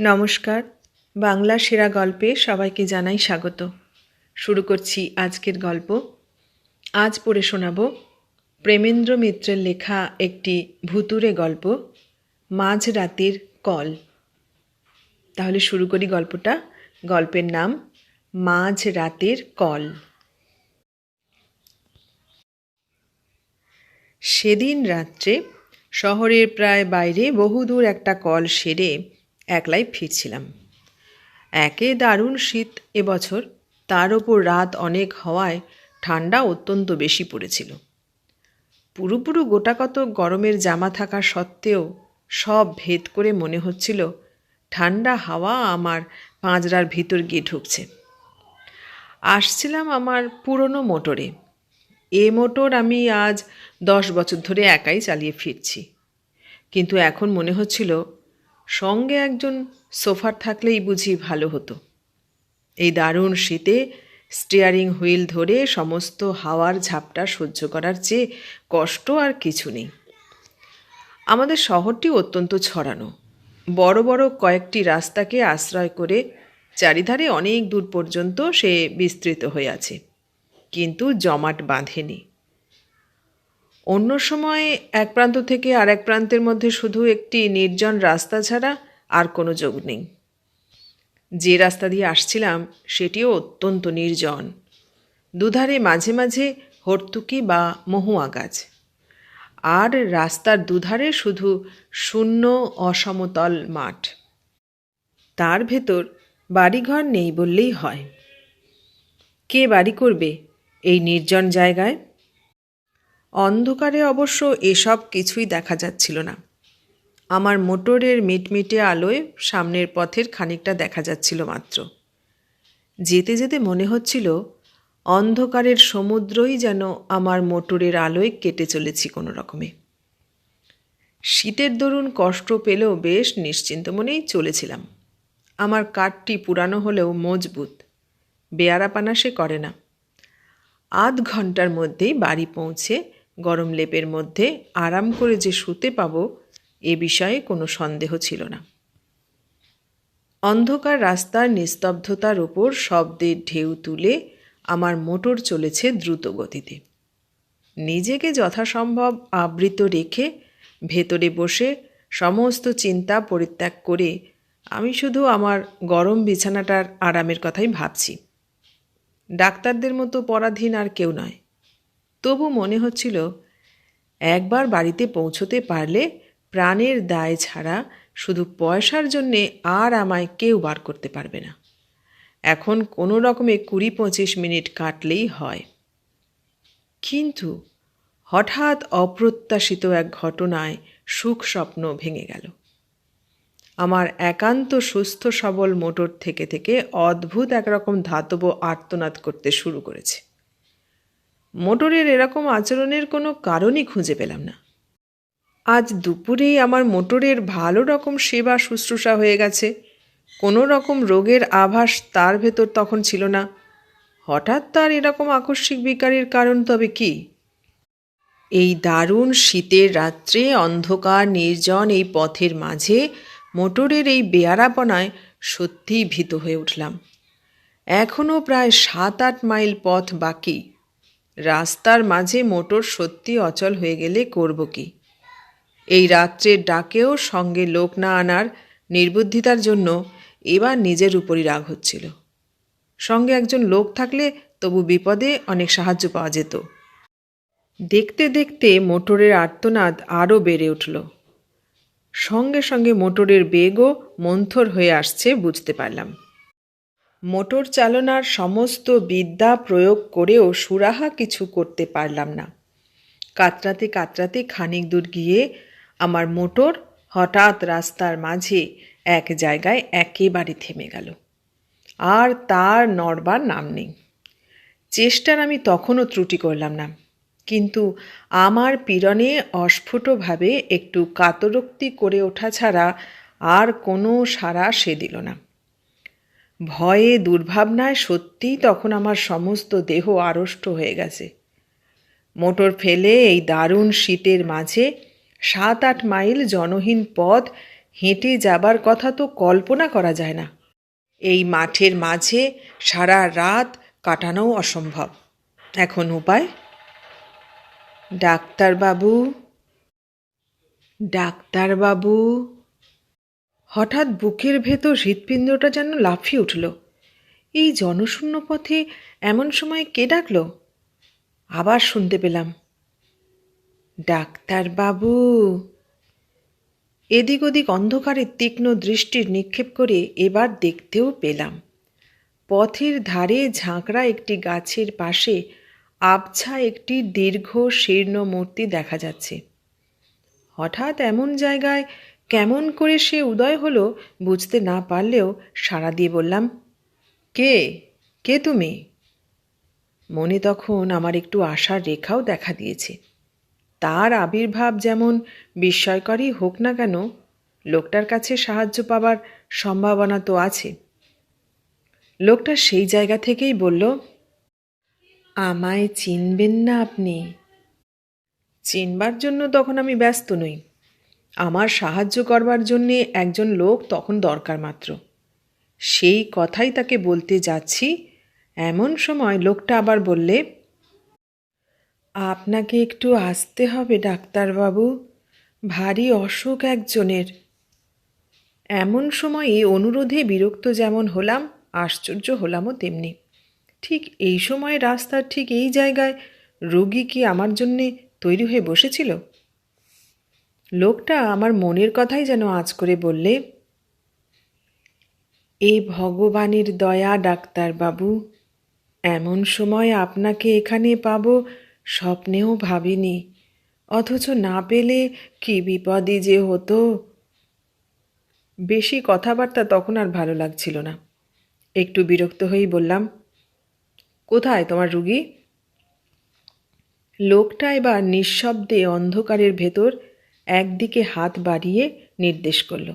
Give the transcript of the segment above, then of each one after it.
নমস্কার। বাংলা সেরা গল্পে সবাইকে জানাই স্বাগত। শুরু করছি আজকের গল্প। আজ পড়ে শোনাব প্রেমেন্দ্র মিত্রের লেখা একটি ভুতুরে গল্প, মাঝরাতের কল। তাহলে শুরু করি গল্পটা। গল্পের নাম মাঝ রাতের কল। সেদিন রাত্রে শহরের প্রায় বাইরে বহুদূর একটা কল সেরে একলাই ফিরছিলাম। একে দারুণ শীত এবছর, তার ওপর রাত অনেক হওয়ায় ঠান্ডা অত্যন্ত বেশি পড়েছিল। পুরোপুরো গোটা কত গরমের জামা থাকা সত্ত্বেও সব ভেদ করে মনে হচ্ছিল, ঠান্ডা হাওয়া আমার পাঁজরার ভিতর গিয়ে ঢুকছে। আসছিলাম আমার পুরনো মোটরে। এ মোটর আমি আজ দশ বছর ধরে একাই চালিয়ে ফিরছি। কিন্তু এখন মনে হচ্ছিল সঙ্গে একজন সোফার থাকলেই বুঝি ভালো হতো। এই দারুণ শীতে স্টিয়ারিং হুইল ধরে সমস্ত হাওয়ার ঝাপটা সহ্য করার চেয়ে কষ্ট আর কিছু নেই। আমাদের শহরটি অত্যন্ত ছড়ানো। বড় বড় কয়েকটি রাস্তাকে আশ্রয় করে চারিধারে অনেক দূর পর্যন্ত সে বিস্তৃত হয়ে আছে। কিন্তু জমাট বাঁধেনি। অন্য সময় এক প্রান্ত থেকে আর এক প্রান্তের মধ্যে শুধু একটি নির্জন রাস্তা ছাড়া আর কোনো যোগ নেই। যে রাস্তা দিয়ে আসছিলাম, সেটিও অত্যন্ত নির্জন। দুধারে মাঝে মাঝে হর্তুকি বা মহুয়া গাছ। আর রাস্তার দুধারে শুধু শূন্য অসমতল মাঠ। তার ভেতর বাড়িঘর নেই বললেই হয়। কে বাড়ি করবে এই নির্জন জায়গায়? অন্ধকারে অবশ্য এসব কিছুই দেখা যাচ্ছিল না। আমার মোটরের মিটমিটে আলোয় সামনের পথের খানিকটা দেখা যাচ্ছিল মাত্র। যেতে যেতে মনে হচ্ছিল অন্ধকারের সমুদ্রই যেন আমার মোটরের আলোয় কেটে চলেছি কোনো রকমে। শীতের দরুন কষ্ট পেলেও বেশ নিশ্চিন্ত মনেই চলেছিলাম। আমার কাঠটি পুরানো হলেও মজবুত, বেয়ারাপানা সে করে না। আধ ঘণ্টার মধ্যেই বাড়ি পৌঁছে গরম লেপের মধ্যে আরাম করে যে শুতে পাব, এ বিষয়ে কোনো সন্দেহ ছিল না। অন্ধকার রাস্তার নিস্তব্ধতার ওপর শব্দের ঢেউ তুলে আমার মোটর চলেছে দ্রুত গতিতে। নিজেকে যথাসম্ভব আবৃত রেখে ভেতরে বসে সমস্ত চিন্তা পরিত্যাগ করে আমি শুধু আমার গরম বিছানাটার আরামের কথাই ভাবছি। ডাক্তারদের মতো পরাধীন আর কেউ নয়। তবু মনে হচ্ছিল, একবার বাড়িতে পৌঁছতে পারলে প্রাণের দায় ছাড়া শুধু পয়সার জন্যে আর আমায় কেউ বার করতে পারবে না। এখন কোনো রকমে কুড়ি পঁচিশ মিনিট কাটলেই হয়। কিন্তু হঠাৎ অপ্রত্যাশিত এক ঘটনায় সুখ স্বপ্ন ভেঙে গেল। আমার একান্ত সুস্থ সবল মোটর থেকে থেকে অদ্ভুত একরকম ধাতব আর্তনাদ করতে শুরু করেছে। মোটরের এরকম আচরণের কোনো কারণই খুঁজে পেলাম না। আজ দুপুরেই আমার মোটরের ভালো রকম সেবা শুশ্রূষা হয়ে গেছে। কোনো রকম রোগের আভাস তার ভেতর তখন ছিল না। হঠাৎ তার এরকম আকস্মিক বিকারের কারণ তবে কি? এই দারুণ শীতের রাত্রে অন্ধকার, নির্জন এই পথের মাঝে মোটরের এই বেয়ারাপনায় সত্যিই ভীত হয়ে উঠলাম। এখনও প্রায় সাত আট মাইল পথ বাকি। রাস্তার মাঝে মোটর সত্যি অচল হয়ে গেলে করব কি? এই রাত্রের ডাকেও সঙ্গে লোক না আনার নির্বুদ্ধিতার জন্য এবার নিজের উপরই রাগ হচ্ছিল। সঙ্গে একজন লোক থাকলে তবু বিপদে অনেক সাহায্য পাওয়া যেত। দেখতে দেখতে মোটরের আর্তনাদ আরও বেড়ে উঠল। সঙ্গে সঙ্গে মোটরের বেগও মন্থর হয়ে আসছে বুঝতে পারলাম। মোটর চালনার সমস্ত বিদ্যা প্রয়োগ করেও সুরাহা কিছু করতে পারলাম না। কাতরাতে কাতরাতে খানিক দূর গিয়ে আমার মোটর হঠাৎ রাস্তার মাঝে এক জায়গায় একেবারে থেমে গেল। আর তার নড়বার নাম নেই। চেষ্টার আমি তখনও ত্রুটি করলাম না। কিন্তু আমার পীড়নে অস্ফুটভাবে একটু কাতরোক্তি করে ওঠা ছাড়া আর কোনো সাড়া সে দিল না। ভয়ে দুর্ভাবনায় সত্যিই তখন আমার সমস্ত দেহ আড়ষ্ট হয়ে গেছে। মোটর ফেলে এই দারুণ শীতের মাঝে সাত আট মাইল জনহীন পথ হেঁটে যাবার কথা তো কল্পনা করা যায় না। এই মাঠের মাঝে সারা রাত কাটানোও অসম্ভব। এখন উপায়? ডাক্তারবাবু? ডাক্তারবাবু? হঠাৎ বুকের ভেতর হৃৎপিণ্ডটা যেন লাফিয়ে উঠল। এই জনশূন্য পথে এমন সময় কে ডাকল? আবার শুনতে পেলাম। ডাক্তারবাবু! এদিক ওদিক অন্ধকারে তীক্ষ্ণ দৃষ্টির নিক্ষেপ করে এবার দেখতেও পেলাম। পথের ধারে ঝাঁকড়া একটি গাছের পাশে আবছা একটি দীর্ঘ শীর্ণ মূর্তি দেখা যাচ্ছে। হঠাৎ এমন জায়গায় কেমন করে সে উদয় হলো বুঝতে না পারলেও সাড়া দিয়ে বললাম, কে? কে তুমি? মনে তখন আমার একটু আশার রেখাও দেখা দিয়েছে। তার আবির্ভাব যেমন বিস্ময়করই হোক না কেন, লোকটার কাছে সাহায্য পাবার সম্ভাবনা তো আছে। লোকটা সেই জায়গা থেকেই বলল, আমায় চিনবেন না আপনি। চিনবার জন্য তখন আমি ব্যস্ত নই। আমার সাহায্য করবার জন্যে একজন লোক তখন দরকার মাত্র। সেই কথাই তাকে বলতে যাচ্ছি। এমন সময় লোকটা আবার বললে, আপনাকে একটু আসতে হবে, ডাক্তারবাবু। ভারী অসুখ একজনের। এমন সময়ে অনুরোধে বিরক্ত যেমন হলাম, আশ্চর্য হলামও তেমনি। ঠিক এই সময় রাস্তার ঠিক এই জায়গায় রোগী কি আমার জন্যে তৈরি হয়ে বসেছিল? লোকটা আমার মনের কথাই যেন আজ করে বললে, এ ভগবানের দয়া ডাক্তারবাবু এমন সময় আপনাকে এখানে পাব স্বপ্নেও ভাবিনি, অথচ না পেলে কি বিপদই যে হতো? বেশি কথাবার্তা তখন আর ভালো লাগছিল না। একটু বিরক্ত হয়েই বললাম, কোথায় তোমার রুগী? লোকটা এবার নিঃশব্দে অন্ধকারের ভেতর একদিকে হাত বাড়িয়ে নির্দেশ করল।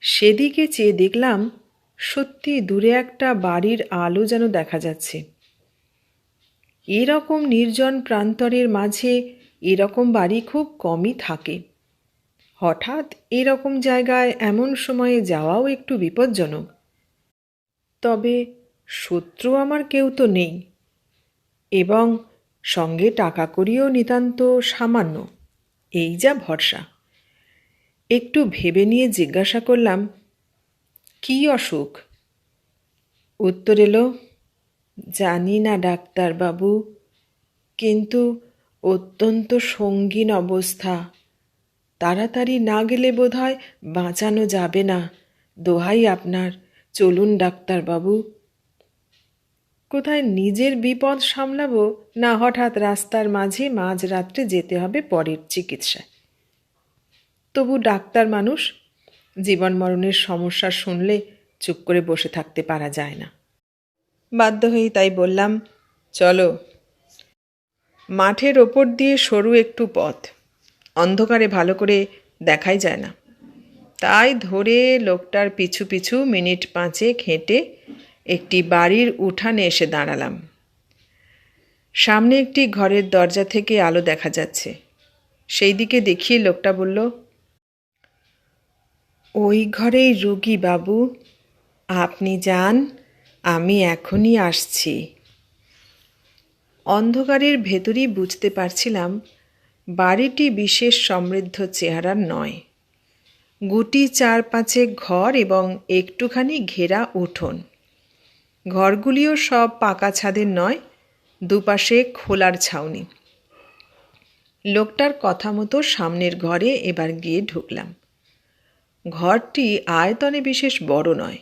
সেদিকে চেয়ে দেখলাম সত্যি দূরে একটা বাড়ির আলো যেন দেখা যাচ্ছে। এরকম নির্জন প্রান্তরের মাঝে এরকম বাড়ি খুব কমই থাকে। হঠাৎ এরকম জায়গায় এমন সময়ে যাওয়াও একটু বিপজ্জনক। তবে শত্রু আমার কেউ তো নেই। এবং সঙ্গে টাকা করিও নিতান্ত সামান্য। এই যা ভরসা। একটু ভেবে নিয়ে জিজ্ঞাসা করলাম, কি অসুখ? উত্তর এলো, জানি না ডাক্তারবাবু, কিন্তু অত্যন্ত সঙ্গীন অবস্থা। তাড়াতাড়ি না গেলে বোধহয় বাঁচানো যাবে না। দোহাই আপনার। চলুন ডাক্তারবাবু। কোথায় নিজের বিপদ সামলাবো না হঠাৎ রাস্তার মাঝে মাঝরাত্রে যেতে হবে পরের চিকিৎসায়। তবু ডাক্তার মানুষ, জীবন মরণের সমস্যা শুনলে চুপ করে বসে থাকতে পারা যায় না। বাধ্য হয়ে তাই বললাম, চলো, মাঠের ওপর দিয়ে সরু একটু পথ। অন্ধকারে ভালো করে দেখাই যায় না। তাই ধরে লোকটার পিছু পিছু মিনিট পাঁচেক হেঁটে একটি বাড়ির উঠানে এসে দাঁড়ালাম। সামনে একটি ঘরের দরজা থেকে আলো দেখা যাচ্ছে। সেই দিকে দেখিয়ে লোকটা বলল, ওই ঘরেই রুগী বাবু, আপনি যান, আমি এখনই আসছি। অন্ধকারের ভেতরই বুঝতে পারছিলাম, বাড়িটি বিশেষ সমৃদ্ধ চেহারার নয়। গুটি চার পাঁচে ঘর এবং একটুখানি ঘেরা উঠোন। ঘরগুলিও সব পাকা ছাদের নয়, দুপাশে খোলার ছাউনি। লোকটার কথা মতো সামনের ঘরে এবার গিয়ে ঢুকলাম। ঘরটি আয়তনে বিশেষ বড় নয়,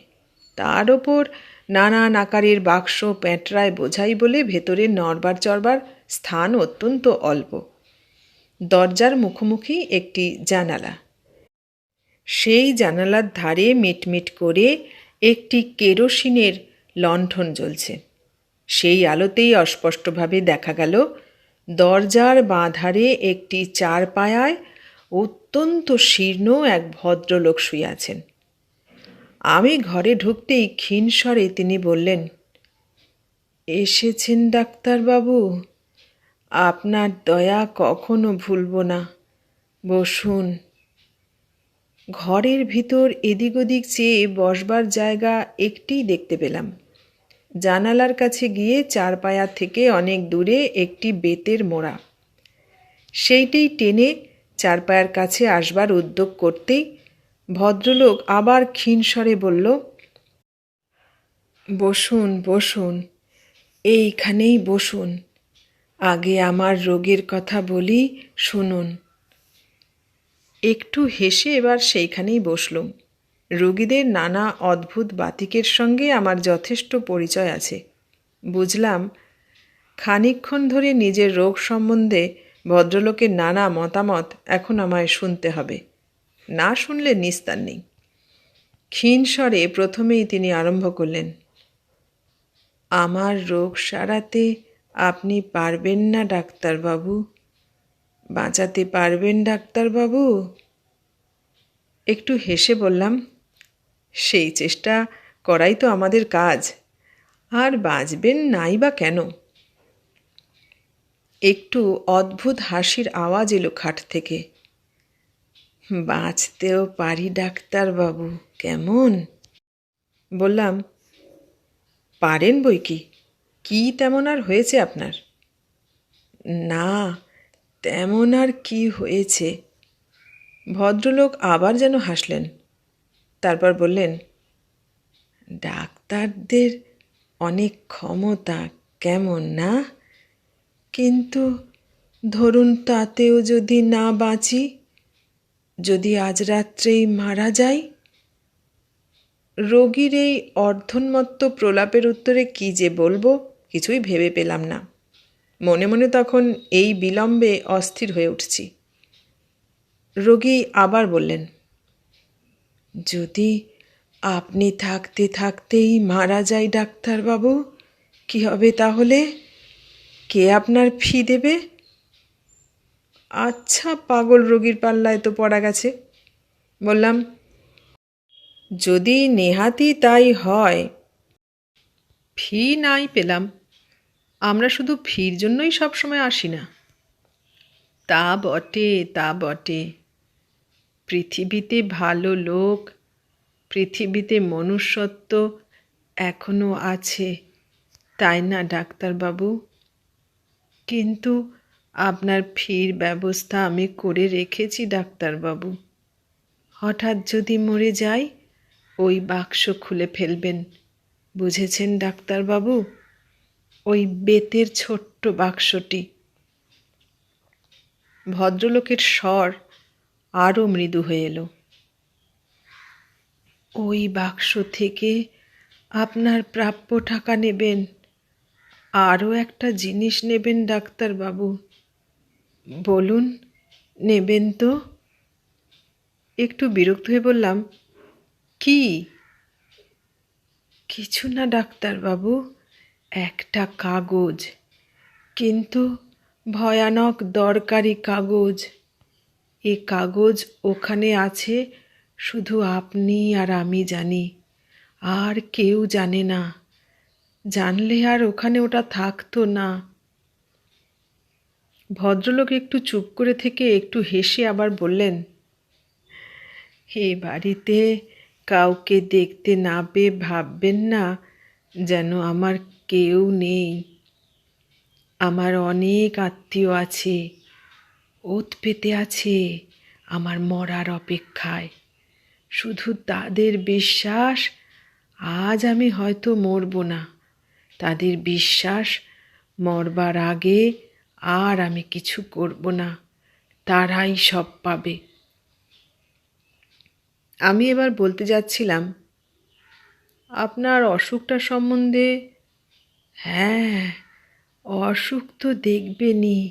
তার ওপর নানান আকারের বাক্স প্যাঁটরায় বোঝাই বলে ভেতরে নড়বার চড়বার স্থান অত্যন্ত অল্প। দরজার মুখোমুখি একটি জানালা। সেই জানালার ধারে মিটমিট করে একটি কেরোসিনের লণ্ঠন জ্বলছে। সেই আলোতেই অস্পষ্টভাবে দেখা গেল, দরজার বাঁধারে একটি চার পায়ায় অত্যন্ত শীর্ণ এক ভদ্রলোক শুয়ে আছেন। আমি ঘরে ঢুকতেই ক্ষীণস্বরে তিনি বললেন, এসেছেন ডাক্তারবাবু, আপনার দয়া কখনো ভুলব না। বসুন। ঘরের ভিতর এদিক ওদিক চেয়ে বসবার জায়গা একটিই দেখতে পেলাম। জানালার কাছে গিয়ে চার পায়া থেকে অনেক দূরে একটি বেতের মোড়া। সেইটেই টেনে চার পায়ার কাছে আসবার উদ্যোগ করতেই ভদ্রলোক আবার ক্ষীণস্বরে বলল, বসুন বসুন, এইখানেই বসুন। আগে আমার রোগের কথা বলি, শুনুন। একটু হেসে এবার সেইখানেই বসলুম। রোগীদের নানা অদ্ভুত বাতিকের সঙ্গে আমার যথেষ্ট পরিচয় আছে। বুঝলাম, খানিকক্ষণ ধরে নিজের রোগ সম্বন্ধে ভদ্রলোকের নানা মতামত এখন আমায় শুনতে হবে। না শুনলে নিস্তার নেই। ক্ষীণ স্বরে প্রথমেই তিনি আরম্ভ করলেন, আমার রোগ সারাতে আপনি পারবেন না, ডাক্তারবাবু। বাঁচাতে পারবেন, ডাক্তারবাবু? একটু হেসে বললাম, সেই চেষ্টা করাই তো আমাদের কাজ। আর বাঁচবেন নাই বা কেন? একটু অদ্ভুত হাসির আওয়াজ এলো খাট থেকে। বাঁচতেও পারি, ডাক্তারবাবু, কেমন? বললাম, পারেন বই কি? কী তেমন আর হয়েছে আপনার? না তেমন আর কি হয়েছে? ভদ্রলোক আবার যেন হাসলেন। তারপর বললেন, ডাক্তারদের অনেক ক্ষমতা কেমন না? কিন্তু ধরুন তাতেও যদি না বাঁচি, যদি আজ রাত্রেই মারা যাই, রোগীর এই অর্ধন্মত্ত প্রলাপের উত্তরে কি যে বলব, কিছুই ভেবে পেলাম না। মনে মনে তখন এই বিলম্বে অস্থির হয়ে উঠছি। রোগী আবার বললেন, যদি আপনি থাকতে থাকতেই মারা যায় ডাক্তারবাবু, কি হবে তাহলে? কে আপনার ফি দেবে? আচ্ছা পাগল রোগীর পাল্লায় তো পড়া গেছে। বললাম, যদি নেহাতি তাই হয়, ফি নাই পেলাম। আমরা শুধু ফির জন্যই সবসময় আসি না। তা বটে তা বটে। পৃথিবীতে ভালো লোক, পৃথিবীতে মনুষ্যত্ব এখনও আছে, তাই না, ডাক্তারবাবু? কিন্তু আপনার ফির ব্যবস্থা আমি করে রেখেছি, ডাক্তারবাবু। হঠাৎ যদি মরে যাই, ওই বাক্স খুলে ফেলবেন। বুঝেছেন, ডাক্তারবাবু? ওই বেতের ছোট্ট বাক্সটি। ভদ্রলোকের স্বর আরও মৃদু হয়ে এলো। ওই বাক্স থেকে আপনার প্রাপ্য টাকা নেবেন আরও একটা জিনিস নেবেন ডাক্তারবাবু। বলুন, নেবেন তো। একটু বিরক্ত হয়ে বললাম, কি? কিছু না ডাক্তারবাবু। একটা কাগজ। কিন্তু ভয়ানক দরকারি কাগজ। এ কাগজ ওখানে আছে শুধু আপনি আর আমি জানি। আর কেউ জানে না। জানলে আর ওখানে ওটা থাকতো না। ভদ্রলোক একটু চুপ করে থেকে একটু হেসে আবার বললেন, এ বাড়িতে কাউকে দেখতে না পেয়ে ভাববেন না যেন আমার কেউ নেই। আমার অনেক আত্মীয় আছে ওত পেতে আছে আমার মরার অপেক্ষায়। শুধু তাদের বিশ্বাস, আজ আমি হয়তো মরব না। তাদের বিশ্বাস, মরবার আগে আর আমি কিছু করব না। তারাই সব পাবে। আমি এবার বলতে যাচ্ছিলাম, আপনার অসুখটা সম্বন্ধে হ্যাঁ অসুখ তো দেখবেনি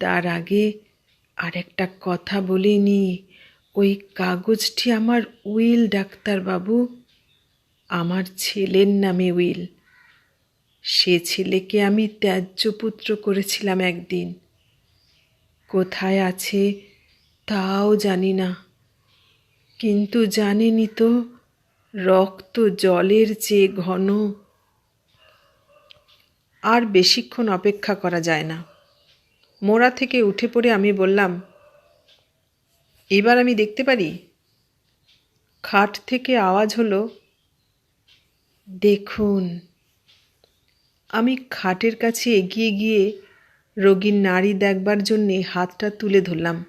তার আগে আরেকটা কথা বলিনি। ওই কাগজটি আমার উইল, ডাক্তারবাবু। আমার ছেলের নামে উইল। সে ছেলেকে আমি ত্যায্য পুত্র করেছিলাম একদিন। কোথায় আছে তাও জানি না। কিন্তু জানেনি তো, রক্ত জলের চেয়ে ঘন। আর বেশিক্ষণ অপেক্ষা করা যায় না। মোড়া থেকে উঠে পড়ে আমি বললাম, এবার আমি দেখতে পারি? খাট থেকে আওয়াজ হলো, দেখুন। আমি খাটের কাছে এগিয়ে গিয়ে রোগীর নাড়ি দেখবার জন্যে হাতটা তুলে ধরলাম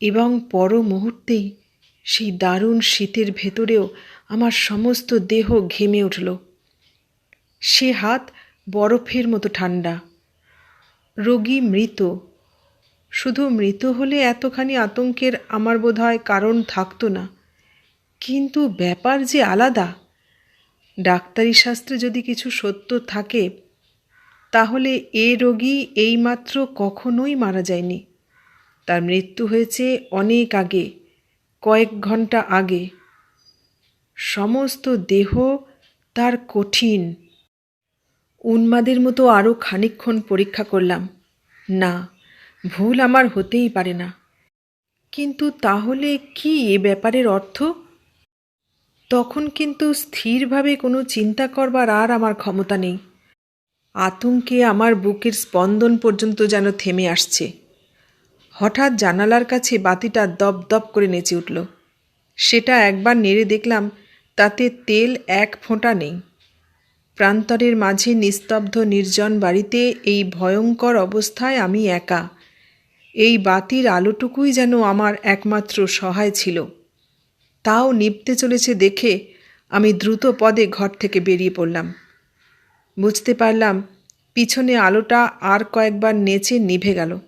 এবং পর মুহূর্তেই সেই দারুণ শীতের ভেতরেও আমার সমস্ত দেহ ঘেমে উঠল। সে হাত বরফের মতো ঠান্ডা। রোগী মৃত। শুধু মৃত হলে এতখানি আতঙ্কের আমার বোধ হয় কারণ থাকতো না। কিন্তু ব্যাপার যে আলাদা। ডাক্তারি শাস্ত্রে যদি কিছু সত্য থাকে, তাহলে এ রোগী এইমাত্র কখনোই মারা যায়নি। তার মৃত্যু হয়েছে অনেক আগে, কয়েক ঘণ্টা আগে। সমস্ত দেহ তার কঠিন। উন্মাদের মতো আরও খানিকক্ষণ পরীক্ষা করলাম। না, ভুল আমার হতেই পারে না। কিন্তু তাহলে কি এ ব্যাপারের অর্থ? তখন কিন্তু স্থিরভাবে কোনো চিন্তা করবার আর আমার ক্ষমতা নেই। আতঙ্কে আমার বুকের স্পন্দন পর্যন্ত যেন থেমে আসছে। হঠাৎ জানালার কাছে বাতিটা দপ দপ করে নেচে উঠল। সেটা একবার নেড়ে দেখলাম, তাতে তেল এক ফোঁটা নেই। প্রান্তরের মাঝে নিস্তব্ধ নির্জন বাড়িতে এই ভয়ঙ্কর অবস্থায় আমি একা। এই বাতির আলোটুকুই যেন আমার একমাত্র সহায় ছিল। তাও নিভতে চলেছে দেখে আমি দ্রুত পদে ঘর থেকে বেরিয়ে পড়লাম। বুঝতে পারলাম পিছনে আলোটা আর কয়েকবার নেচে নিভে গেল।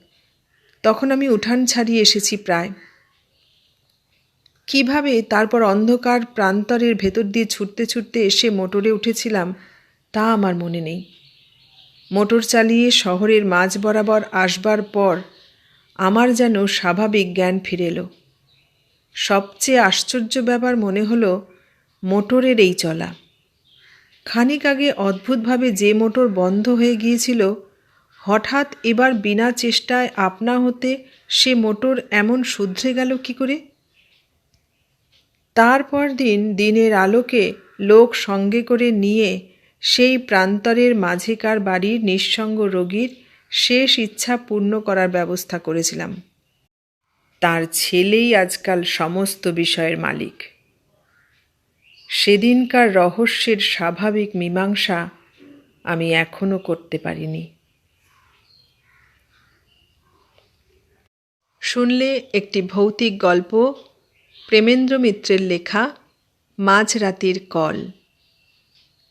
তখন আমি উঠান ছাড়িয়ে এসেছি প্রায়। কীভাবে তারপর অন্ধকার প্রান্তরের ভেতর দিয়ে ছুটতে ছুটতে এসে মোটরে উঠেছিলাম তা আমার মনে নেই। মোটর চালিয়ে শহরের মাঝ বরাবর আসবার পর আমার যেন স্বাভাবিক জ্ঞান ফিরে এলো। সবচেয়ে আশ্চর্য ব্যাপার মনে হলো মোটরের এই চলা। খানিক আগে অদ্ভুতভাবে যে মোটর বন্ধ হয়ে গিয়েছিল, হঠাৎ এবার বিনা চেষ্টায় আপনা হতে সে মোটর এমন শুধরে গেল কি করে? তারপর দিন দিনের আলোকে লোক সঙ্গে করে নিয়ে সেই প্রান্তরের মাঝেকার বাড়ির নিঃসঙ্গ রোগীর শেষ ইচ্ছা পূর্ণ করার ব্যবস্থা করেছিলাম। তার ছেলেই আজকাল সমস্ত বিষয়ের মালিক। সেদিনকার রহস্যের স্বাভাবিক মীমাংসা আমি এখনও করতে পারিনি। শুনলে একটি ভৌতিক গল্প, প্রেমেন্দ্র মিত্রের লেখা, মাঝরাতির কল।